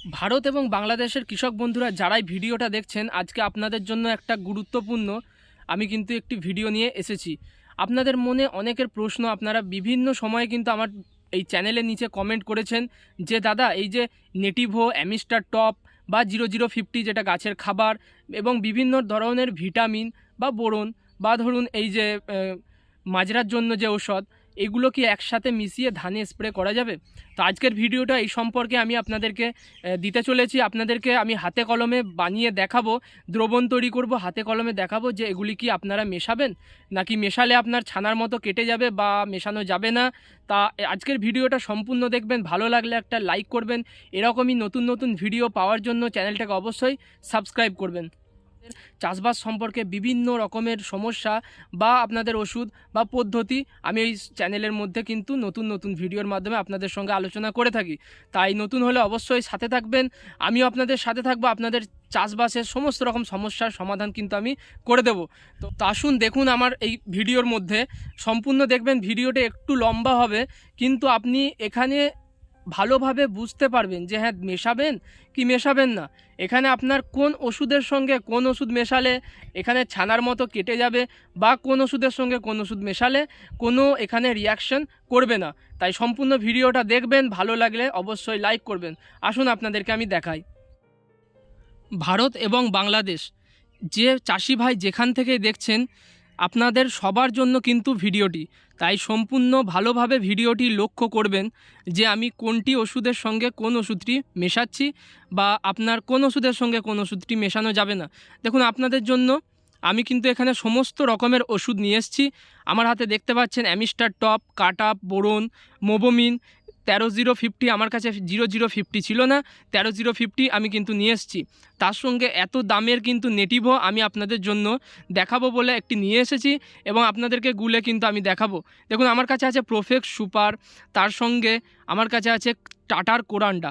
ভারত এবং বাংলাদেশের কৃষক বন্ধুরা যারাই ভিডিওটা দেখছেন, আজকে আপনাদের জন্য একটা গুরুত্বপূর্ণ, আমি কিন্তু একটি ভিডিও নিয়ে এসেছি। আপনাদের মনে অনেকের প্রশ্ন, আপনারা বিভিন্ন সময়ে কিন্তু আমার এই চ্যানেলের নিচে কমেন্ট করেছেন যে, দাদা, এই যে নেটিভো অ্যামিস্টার টপ বা জিরো জিরো ফিফটি যেটা গাছের খাবার এবং বিভিন্ন ধরনের ভিটামিন বা বোরন বা ধরুন এই যে মাজরার জন্য যে ঔষধ এগুলো কি একসাথে মিশিয়ে ধানে স্প্রে করা যাবে। তো আজকের ভিডিওটা এই সম্পর্কে আমি আপনাদেরকে দিতে চলেছি। আপনাদেরকে আমি হাতে কলমে বানিয়ে দেখাবো, দ্রবণ তৈরি করব, হাতে কলমে দেখাবো যে এগুলি কি আপনারা মেশাবেন, নাকি মেশালে আপনার ছানার মতো কেটে যাবে বা মেশানো যাবে না। তা আজকের ভিডিওটা সম্পূর্ণ দেখবেন, ভালো লাগলে একটা লাইক করবেন। এরকমই নতুন নতুন ভিডিও পাওয়ার জন্য চ্যানেলটাকে অবশ্যই সাবস্ক্রাইব করবেন। চাষবাস সম্পর্কে বিভিন্ন রকমের সমস্যা বা আপনাদের ওষুধ বা পদ্ধতি আমি এই চ্যানেলের মধ্যে কিন্তু নতুন নতুন ভিডিওর মাধ্যমে আপনাদের সঙ্গে আলোচনা করে থাকি। তাই নতুন হলে অবশ্যই সাথে থাকবেন। আমিও আপনাদের সাথে থাকব। আপনাদের চাষবাসের সমস্ত রকম সমস্যার সমাধান কিন্তু আমি করে দেব। তো আসুন দেখুন আমার এই ভিডিওর মধ্যে। সম্পূর্ণ দেখবেন। ভিডিওটা একটু লম্বা হবে। কিন্তু আপনি এখানে ভালোভাবে বুঝতে পারবেন যে হ্যাঁ মেশাবেন কি মেশাবেন না। এখানে আপনার কোন ওষুধের সঙ্গে কোন ওষুধ মেশালে এখানে ছানার মতো কেটে যাবে বা কোন ওষুধের সঙ্গে কোন ওষুধ মেশালে কোনো এখানে রিয়াকশন করবে না। তাই সম্পূর্ণ ভিডিওটা দেখবেন, ভালো লাগলে অবশ্যই লাইক করবেন। আসুন আপনাদেরকে আমি দেখাই। ভারত এবং বাংলাদেশ, যে চাষি ভাই যেখান থেকে দেখছেন আপনাদের সবার জন্য কিন্তু ভিডিওটি। তাই সম্পূর্ণ ভালোভাবে ভিডিওটি লক্ষ্য করবেন যে আমি কোনটি ওষুধের সঙ্গে কোন ওষুধটি মেশাচ্ছি বা আপনার কোন ওষুধের সঙ্গে কোন ওষুধটি মেশানো যাবে না। দেখুন, আপনাদের জন্য আমি কিন্তু এখানে সমস্ত রকমের ওষুধ নিয়ে এসেছি। আমার হাতে দেখতে পাচ্ছেন অ্যামিস্টার টপ কাটাপ বোরন, মোবোমিন তেরো জিরো ফিফটি আমার কাছে জিরো জিরো ফিফটি ছিল না, তেরো জিরো ফিফটি আমি কিন্তু নিয়ে এসেছি। তার সঙ্গে এত দামের কিন্তু নেটিভও আমি আপনাদের জন্য দেখাবো বলে একটি নিয়ে এসেছি এবং আপনাদেরকে গুলে কিন্তু আমি দেখাবো। দেখুন, আমার কাছে আছে প্রোফেক্স সুপার তার সঙ্গে আমার কাছে আছে টাটার কোরান্ডা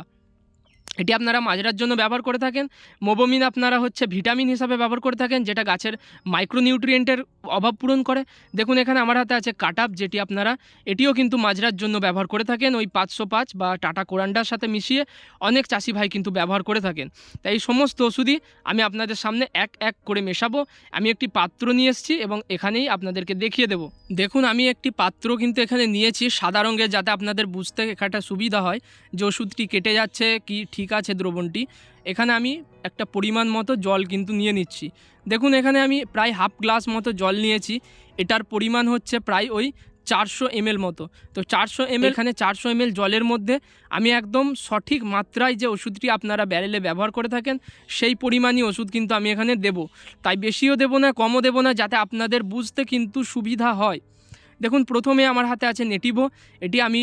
এটি আপনারা মাজরার জন্য ব্যবহার করে থাকেন। মোবোমিন আপনারা হচ্ছে ভিটামিন হিসাবে ব্যবহার করে থাকেন, যেটা গাছের মাইক্রোনিউট্রিয়েন্টের অভাব পূরণ করে। দেখুন, এখানে আমার হাতে আছে কাটাপ যেটি আপনারা এটিও কিন্তু মাজরার জন্য ব্যবহার করে থাকেন। ওই পাঁচশো পাঁচ বা টাটা কোরান্ডার সাথে মিশিয়ে অনেক চাষি ভাই কিন্তু ব্যবহার করে থাকেন। তাই এই সমস্ত ওষুধই আমি আপনাদের সামনে এক এক করে মেশাবো। আমি একটি পাত্র নিয়ে এসেছি এবং এখানেই আপনাদেরকে দেখিয়ে দেব। দেখুন, আমি একটি পাত্র কিন্তু এখানে নিয়েছি সাদা রঙের যাতে আপনাদের বুঝতে একটা সুবিধা হয় যে ওষুধটি কেটে যাচ্ছে, কি ঠিক আছে দ্রবণটি, এখানে আমি একটা পরিমাণ মতো জল কিন্তু নিয়ে নিচ্ছি। দেখুন, এখানে আমি প্রায় হাফ গ্লাস মতো জল নিয়েছি, এটার পরিমাণ হচ্ছে প্রায় ওই চারশো এমএল মতো। তো চারশো এমএল, এখানে চারশো এমএল জলের মধ্যে আমি একদম সঠিক মাত্রায় যে ওষুধটি আপনারা ব্যারেলে ব্যবহার করে থাকেন, সেই পরিমাণই ওষুধ কিন্তু আমি এখানে দেব। তাই বেশিও দেবো না, কমও দেবো না, যাতে আপনাদের বুঝতে কিন্তু সুবিধা হয়। দেখুন, প্রথমে আমার হাতে আছে নেটিভো, এটি আমি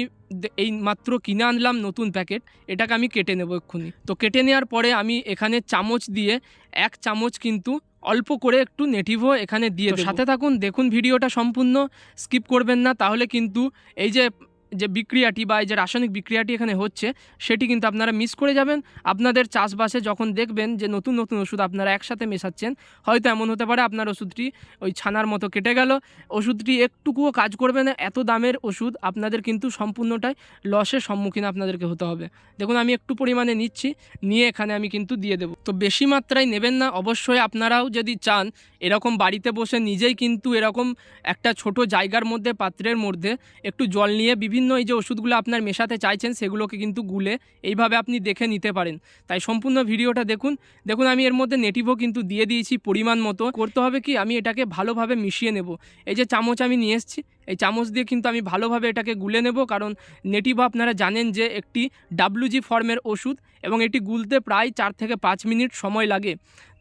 এই মাত্র কিনে আনলাম নতুন প্যাকেট এটাকে আমি কেটে নেব এক্ষুনি। তো কেটে নেওয়ার পরে আমি এখানে চামচ দিয়ে এক চামচ কিন্তু অল্প করে একটু নেটিভও এখানে দিয়ে সাথে থাকুন দেখুন ভিডিওটা সম্পূর্ণ স্কিপ করবেন না তাহলে কিন্তু এই যে যে বিক্রিয়াটি বা এই যে রাসায়নিক বিক্রিয়াটি এখানে হচ্ছে, সেটি কিন্তু আপনারা মিস করে যাবেন। আপনাদের চাষবাসে যখন দেখবেন যে নতুন নতুন ওষুধ আপনারা একসাথে মেশাচ্ছেন, হয়তো এমন হতে পারে আপনার ওষুধটি ওই ছানার মতো কেটে গেল। ওষুধটি একটুকুও কাজ করবে না, এত দামের ওষুধ আপনাদের কিন্তু সম্পূর্ণটাই লসের সম্মুখীন আপনাদেরকে হতে হবে। দেখুন, আমি একটু পরিমাণে নিচ্ছি, নিয়ে এখানে আমি কিন্তু দিয়ে দেবো। তো বেশি মাত্রায় নেবেন না, অবশ্যই আপনারাও যদি চান, এরকম বাড়িতে বসে নিজেই কিন্তু এরকম একটা ছোট জায়গার মধ্যে, পাত্রের মধ্যে একটু জল নিয়ে বিভিন্ন এই যে ওষুধগুলো আপনার মেশাতে চাইছেন, সেগুলোকে কিন্তু গুলে এইভাবে আপনি দেখে নিতে পারেন। তাই সম্পূর্ণ ভিডিওটা দেখুন। দেখুন, আমি এর মধ্যে নেটিভও কিন্তু দিয়ে দিয়েছি পরিমাণ মতো। করতে হবে কি, আমি এটাকে ভালোভাবে মিশিয়ে নেব। এই যে চামচ আমি নিয়ে এসেছি, এই চামচ দিয়ে কিন্তু আমি ভালোভাবে এটাকে গুলে নেব, কারণ নেটিভ আপনারা জানেন যে একটি ডাব্লুজি ফর্মের ওষুধ এবং এটি গুলতে প্রায় চার থেকে পাঁচ মিনিট সময় লাগে।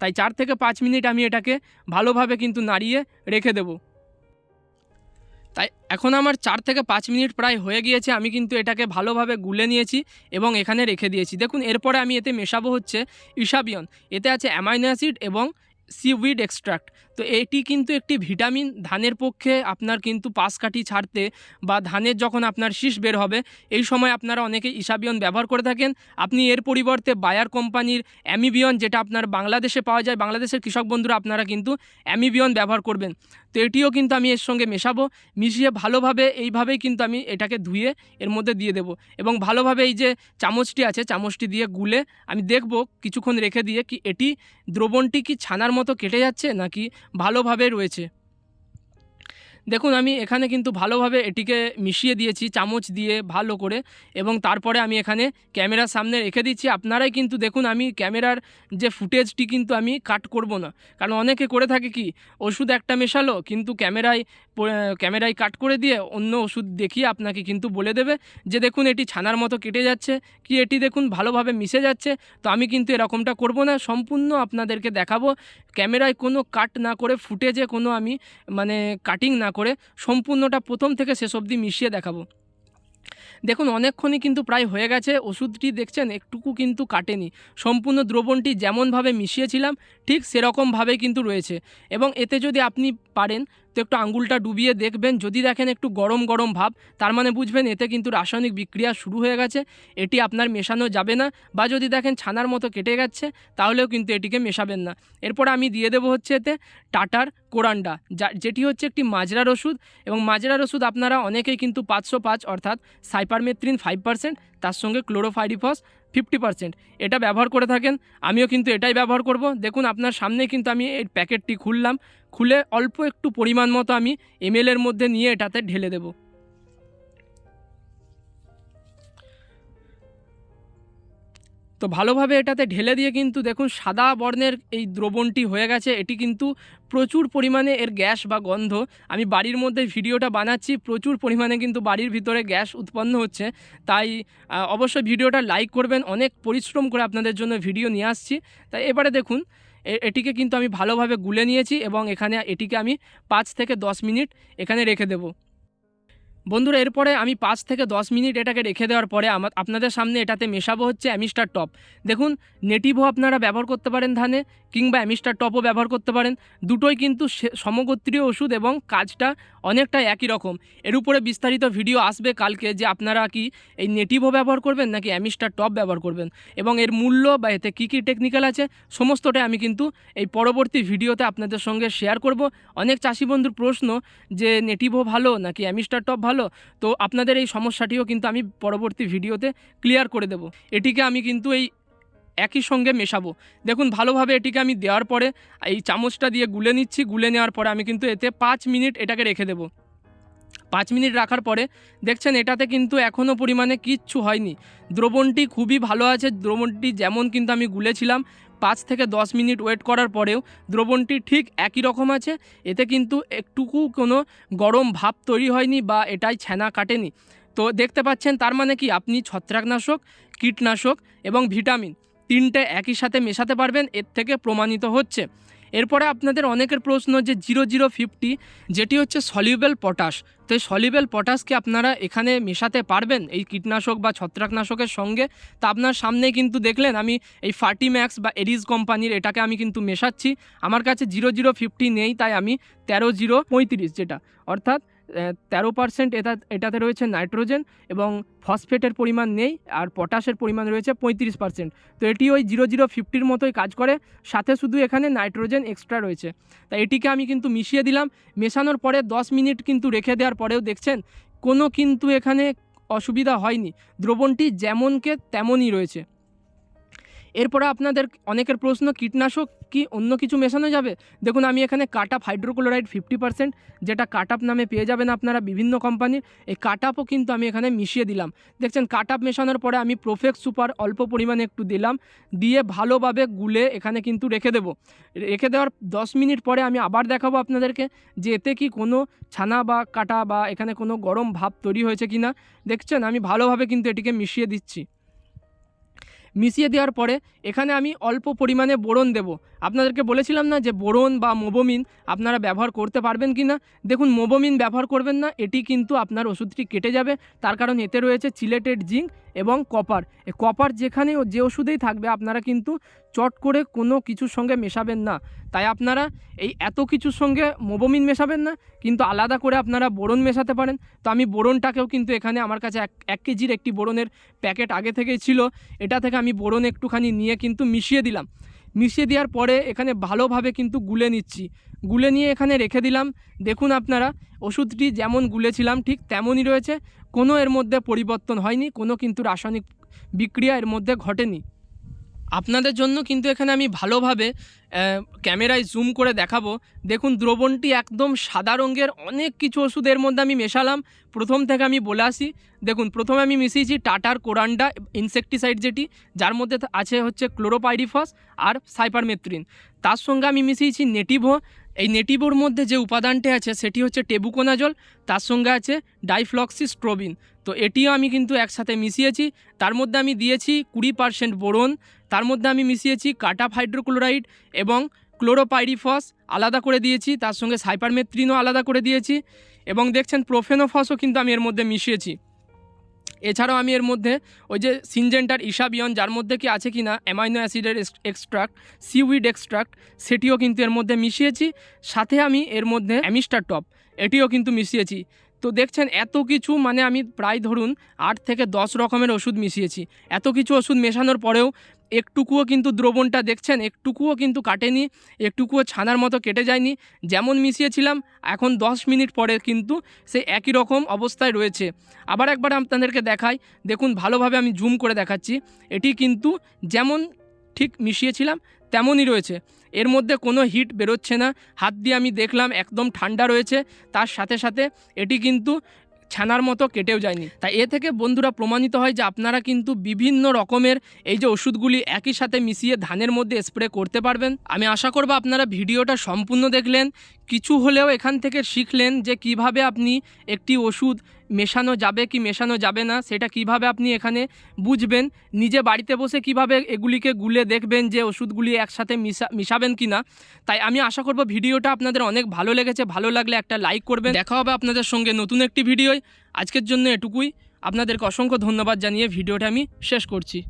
তাই চার থেকে পাঁচ মিনিট আমি এটাকে ভালোভাবে কিন্তু নাড়িয়ে রেখে দেব। তাই এখন আমার চার থেকে পাঁচ মিনিট প্রায় হয়ে গিয়েছে, আমি কিন্তু এটাকে ভালোভাবে গুলে নিয়েছি এবং এখানে রেখে দিয়েছি। দেখুন, এরপরে আমি এতে মেশাবো হচ্ছে ইসাবিয়ন। এতে আছে অ্যামাইনো অ্যাসিড এবং সিউইড এক্সট্রাক্ট। তো এটি কিন্তু একটি ভিটামিন, ধানের পক্ষে আপনার কিন্তু পাশ কাঠি ছাড়তে বা ধানের যখন আপনার শীষ বের হবে, এই সময় আপনারা অনেকে ইসাবিয়ন ব্যবহার করে থাকেন। আপনি এর পরিবর্তে বায়ার কোম্পানির অ্যামিবিয়ন, যেটা আপনার বাংলাদেশে পাওয়া যায়, বাংলাদেশের কৃষক বন্ধুরা আপনারা কিন্তু অ্যামিবিয়ন ব্যবহার করবেন। তো এটিও কিন্তু আমি এর সঙ্গে মেশাবো, মিশিয়ে ভালোভাবে এইভাবেই কিন্তু আমি এটাকে ধুয়ে এর মধ্যে দিয়ে দেব। এবং ভালোভাবে এই যে চামচটি আছে, চামচটি দিয়ে গুলে আমি দেখব কিছুক্ষণ রেখে দিয়ে কি এটি দ্রবণটি কি ছানার মতো কেটে যাচ্ছে নাকি ভালোভাবে রয়েছে। দেখুন, আমি এখানে কিন্তু ভালোভাবে এটিকে মিশিয়ে দিয়েছি, চামচ দিয়ে ভালো করে, এবং তারপরে আমি এখানে ক্যামেরার সামনে রেখে দিচ্ছি। আপনারাই কিন্তু দেখুন, আমি ক্যামেরার যে ফুটেজটি কিন্তু আমি কাট করব না। কারণ অনেকে করে থাকে কি, ওষুধ একটা মেশালো, কিন্তু ক্যামেরায় ক্যামেরায় কাট করে দিয়ে অন্য ওষুধ দেখিয়ে আপনাকে কিন্তু বলে দেবে যে, দেখুন, এটি ছানার মতো কেটে যাচ্ছে, কি এটি দেখুন, ভালোভাবে মিশে যাচ্ছে। তো আমি কিন্তু এরকমটা করব না, সম্পূর্ণ আপনাদেরকে দেখাবো। ক্যামেরায় কোনো কাট না করে ফুটেজে কোনো আমি মানে কাটিং না করে সম্পূর্ণটা প্রথম থেকে শেষ অবধি মিশিয়ে দেখাবো। দেখুন, অনেকক্ষণই কিন্তু প্রায় হয়ে গেছে। ওষুধটি দেখছেন, একটুকু কিন্তু কাটেনি। সম্পূর্ণ দ্রবণটি যেমনভাবে মিশিয়েছিলাম, ঠিক সেরকমভাবেই কিন্তু রয়েছে। এবং এতে যদি আপনি পারেন তো একটু আঙ্গুলটা ডুবিয়ে দেখবেন। যদি দেখেন একটু গরম গরম ভাব, তার মানে বুঝবেন এতে কিন্তু রাসায়নিক বিক্রিয়া শুরু হয়ে গেছে। এটি আপনার মেশানো যাবে না বা যদি দেখেন ছানার মতো কেটে গেছে, তাহলেও কিন্তু এটিকে মেশাবেন না। এরপর আমি দিয়ে দেবো হচ্ছে এতে টাটার কোরান্ডা, যা, যেটি হচ্ছে একটি মাজরার ওষুধ এবং মাজরার ওষুধ আপনারা অনেকেই কিন্তু পাঁচশো পাঁচ অর্থাৎ সাইপারমেথ্রিন ফাইভ পার্সেন্ট, তার সঙ্গে ক্লোরোফাইরিফস ফিফটি পার্সেন্ট। এটা ব্যবহার করে থাকেন, আমিও কিন্তু এটাই ব্যবহার করব। দেখুন, আপনার সামনে কিন্তু আমি এই প্যাকেটটি খুললাম। খুলে অল্প একটু পরিমাণ মতো আমি এমএলের মধ্যে নিয়ে এটাতে ঢেলে দেব। তো ভালোভাবে এটাতে ঢেলে দিয়ে কিন্তু দেখুন সাদা বর্ণের এই দ্রবণটি হয়ে গেছে। এটি কিন্তু প্রচুর পরিমাণে এর গ্যাস বা গন্ধ। আমি বাড়ির মধ্যে ভিডিওটা বানাচ্ছি, প্রচুর পরিমাণে কিন্তু বাড়ির ভিতরে গ্যাস উৎপন্ন হচ্ছে। তাই অবশ্যই ভিডিওটা লাইক করবেন, অনেক পরিশ্রম করে আপনাদের জন্য ভিডিও নিয়ে আসছি। তাই এবারে দেখুন এটিকে কিন্তু আমি ভালোভাবে গুলে নিয়েছি এবং এখানে এটিকে আমি পাঁচ থেকে দশ মিনিট এখানে রেখে দেবো। বন্ধুরা, এরপরে আমি পাঁচ থেকে দশ মিনিট এটাকে রেখে দেওয়ার পরে আমার আপনাদের সামনে এটাতে মেশাবো হচ্ছে অ্যামিস্টার টপ। দেখুন, নেটিভও আপনারা ব্যবহার করতে পারেন ধানে, কিংবা অ্যামিস্টার টপও ব্যবহার করতে পারেন। দুটোই কিন্তু সমগোত্রীয় ওষুধ এবং কাজটা অনেকটা একই রকম। এর উপরে বিস্তারিত ভিডিও আসবে কালকে যে আপনারা কি এই নেটিভও ব্যবহার করবেন নাকি অ্যামিস্টার টপ ব্যবহার করবেন। এবং এর মূল্য বা এতে কী কী টেকনিক্যাল আছে, সমস্তটাই আমি কিন্তু এই পরবর্তী ভিডিওতে আপনাদের সঙ্গে শেয়ার করব। অনেক চাষি বন্ধুর প্রশ্ন যে নেটিভও ভালো নাকি অ্যামিস্টার টপ ভালো? তো আপনাদের এই সমস্যাটিও কিন্তু আমি পরবর্তী ভিডিওতে ক্লিয়ার করে দেব। এটিকে আমি কিন্তু এই একই সঙ্গে মেশাবো। দেখুন, ভালোভাবে এটিকে আমি দেওয়ার পরে, এই চামচটা দিয়ে গুলে নিচ্ছি। গুলে নেওয়ার পরে আমি কিন্তু এতে পাঁচ মিনিট এটাকে রেখে দেবো। পাঁচ মিনিট রাখার পরে, দেখছেন, এটাতে কিন্তু এখনও পরিমাণে কিচ্ছু হয়নি। দ্রবণটি খুবই ভালো আছে। দ্রবণটি যেমন কিন্তু আমি গুলেছিলাম পাঁচ থেকে দশ মিনিট ওয়েট করার পরেও দ্রবণটি ঠিক একই রকম আছে। এতে কিন্তু একটুকু কোনো গরম ভাব তৈরি হয়নি বা এটাই ছানা কাটেনি। তো দেখতে পাচ্ছেন তার মানে কি? আপনি ছত্রাকনাশক, কীটনাশক এবং ভিটামিন তিনটে একই সাথে মেশাতে পারবেন, এর থেকে প্রমাণিত হচ্ছে। এরপরে আপনাদের অনেকের প্রশ্ন যে জিরো জিরো ফিফটি, যেটি হচ্ছে সলিউবেল পটাশ। তো এই সলিউবেল পটাশকে আপনারা এখানে মেশাতে পারবেন? এই কীটনাশক বা ছত্রাকনাশকের সঙ্গে? তা আপনার সামনে কিন্তু দেখলেন, আমি এই ফার্টি ম্যাক্স বা এরিজ কোম্পানির এটাকে আমি কিন্তু মেশাচ্ছি। আমার কাছে জিরো জিরো ফিফটি নেই, তাই আমি তেরো জিরো পঁয়ত্রিশ যেটা। অর্থাৎ তেরো পার্সেন্ট এটা, এটাতে রয়েছে নাইট্রোজেন এবং ফসফেটের পরিমাণ নেই আর পটাশের পরিমাণ রয়েছে পঁয়ত্রিশ পার্সেন্ট তো এটি ওই জিরো জিরো ফিফটির মতোই কাজ করে, সাথে শুধু এখানে নাইট্রোজেন এক্সট্রা রয়েছে। তাই এটিকে আমি কিন্তু মিশিয়ে দিলাম, মেশানোর পরে দশ মিনিট কিন্তু রেখে দেওয়ার পরেও দেখছেন, কোনো কিন্তু এখানে অসুবিধা হয়নি। দ্রবণটি যেমনকে তেমনই রয়েছে। এরপরে আপনাদের অনেকের প্রশ্ন, কীটনাশক কি অন্য কিছু মেশানো যাবে? দেখুন, আমি এখানে কাটাপ হাইড্রোক্লোরাইড ফিফটি পার্সেন্ট যেটা কাটাপ নামে পেয়ে যাবেন আপনারা বিভিন্ন কোম্পানির। এই কাটাপও কিন্তু আমি এখানে মিশিয়ে দিলাম। দেখছেন কাটাপ মেশানোর পরে আমি প্রোফেক্স সুপার অল্প পরিমাণে একটু দিলাম, দিয়ে ভালোভাবে গুলে এখানে কিন্তু রেখে দেবো। রেখে দেওয়ার দশ মিনিট পরে আমি আবার দেখাবো আপনাদেরকে যে এতে কি কোনো ছানা বা কাটা বা এখানে কোনো গরম ভাব তৈরি হয়েছে কি না দেখছেন, আমি ভালোভাবে কিন্তু এটিকে মিশিয়ে দিচ্ছি। মিশিয়ে দেওয়ার পরে এখানে আমি অল্প পরিমাণে বোরন দেব। আপনাদেরকে বলেছিলাম না যে বোরন বা মোবোমিন আপনারা ব্যবহার করতে পারবেন কি না দেখুন, মোবোমিন ব্যবহার করবেন না, এটি কিন্তু আপনার ওষুধটি কেটে যাবে। তার কারণ এতে রয়েছে চিলেটেড জিঙ্ক এবং কপার। কপার যেখানে যে ওষুধেই থাকবে, আপনারা কিন্তু চট করে কোনো কিছুর সঙ্গে মেশাবেন না। তাই আপনারা এই এত কিছুর সঙ্গে মোবোমিন মেশাবেন না, কিন্তু আলাদা করে আপনারা বোরন মেশাতে পারেন। তো আমি বোরনটাকেও কিন্তু এখানে আমার কাছে এক এক কেজির একটি বোরনের প্যাকেট আগে থেকেই ছিল। এটা থেকে আমি বোরন একটুখানি নিয়ে কিন্তু মিশিয়ে দিলাম। মিশিয়ে দেওয়ার পরে এখানে ভালোভাবে কিন্তু গুলে নিচ্ছি। গুলে নিয়ে এখানে রেখে দিলাম। দেখুন আপনারা, ওষুধটি যেমন গুলেছিলাম ঠিক তেমনই রয়েছে। কোনো এর মধ্যে পরিবর্তন হয়নি, কোনো কিন্তু রাসায়নিক বিক্রিয়া এর মধ্যে ঘটেনি। আপনাদের জন্য কিন্তু এখানে আমি ভালোভাবে ক্যামেরায় জুম করে দেখাবো। দেখুন, দ্রবণটি একদম সাদা রঙের, অনেক কিছু ওষুধের মধ্যে আমি মেশালাম। প্রথম থেকে আমি বলে আসি, দেখুন, প্রথমে আমি মিশিয়েছি টাটার কোরান্ডা ইনসেকটিসাইড যেটি, যার মধ্যে আছে হচ্ছে ক্লোরোপাইডিফস আর সাইপারমেথ্রিন তার সঙ্গে আমি মিশিয়েছি নেটিভো এই নেটিভোর মধ্যে যে উপাদানটি আছে, সেটি হচ্ছে টেবুকোনাজল, তার সঙ্গে আছে ডাইফ্লক্সিস্ট্রোবিন তো এটিও আমি কিন্তু একসাথে মিশিয়েছি। তার মধ্যে আমি দিয়েছি কুড়ি পারসেন্ট বোরন, তার মধ্যে আমি মিশিয়েছি কাটাপ হাইড্রোক্লোরাইড এবং ক্লোরোপাইরিফস আলাদা করে দিয়েছি, তার সঙ্গে সাইপারমেথ্রিনও আলাদা করে দিয়েছি এবং দেখছেন প্রোফেনোফসও কিন্তু আমি এর মধ্যে মিশিয়েছি। এছাড়াও আমি এর মধ্যে ওই যে সিনজেন্টার ইসাবিয়ন, যার মধ্যে কি আছে কি না অ্যামাইনো অ্যাসিডের এক্সট্রাক্ট, সিউইড এক্সট্রাক্ট, সেটিও কিন্তু এর মধ্যে মিশিয়েছি। সাথে আমি এর মধ্যে অ্যামিস্টার টপ, এটিও কিন্তু মিশিয়েছি। তো দেখছেন এত কিছু মানে আমি প্রায় ধরুন আট থেকে দশ রকমের ওষুধ মিশিয়েছি। এত কিছু ওষুধ মেশানোর পরেও একটুকুও কিন্তু দ্রবণটা দেখছেন, একটুকুও কিন্তু কাটেনি, একটুকুও ছানার মতো কেটে যায়নি। যেমন মিশিয়েছিলাম, এখন দশ মিনিট পরে কিন্তু সে একই রকম অবস্থায় রয়েছে। আবার একবার আপনাদেরকে দেখাই, দেখুন ভালোভাবে আমি জুম করে দেখাচ্ছি। এটি কিন্তু যেমন ঠিক মিশিয়েছিলাম তেমনই রয়েছে। এর মধ্যে কোনো হিট বেরোচ্ছে না। হাত দিয়ে আমি দেখলাম একদম ঠান্ডা রয়েছে। তার সাথে সাথে এটি কিন্তু ছানার মতো কেটেও যায়নি। তাই এ থেকে বন্ধুরা প্রমাণিত হয় যে আপনারা কিন্তু বিভিন্ন রকমের এই যে ওষুধগুলি একই সাথে মিশিয়ে ধানের মধ্যে স্প্রে করতে পারবেন। আমি আশা করব আপনারা ভিডিওটা সম্পূর্ণ দেখলেন। কিছু হলেও এখান থেকে শিখলেন যে কীভাবে আপনি একটি ওষুধ মেশানো যাবে কি মেশানো যাবে না, সেটা কীভাবে আপনি এখানে বুঝবেন, নিজে বাড়িতে বসে কীভাবে এগুলিকে গুলে দেখবেন যে ওষুধগুলি একসাথে মিশা মিশাবেন কি না তাই আমি আশা করব ভিডিওটা আপনাদের অনেক ভালো লেগেছে, ভালো লাগলে একটা লাইক করবেন। দেখা হবে আপনাদের সঙ্গে নতুন একটি ভিডিওয়। আজকের জন্য এটুকুই। আপনাদেরকে অসংখ্য ধন্যবাদ জানিয়ে ভিডিওটা আমি শেষ করছি।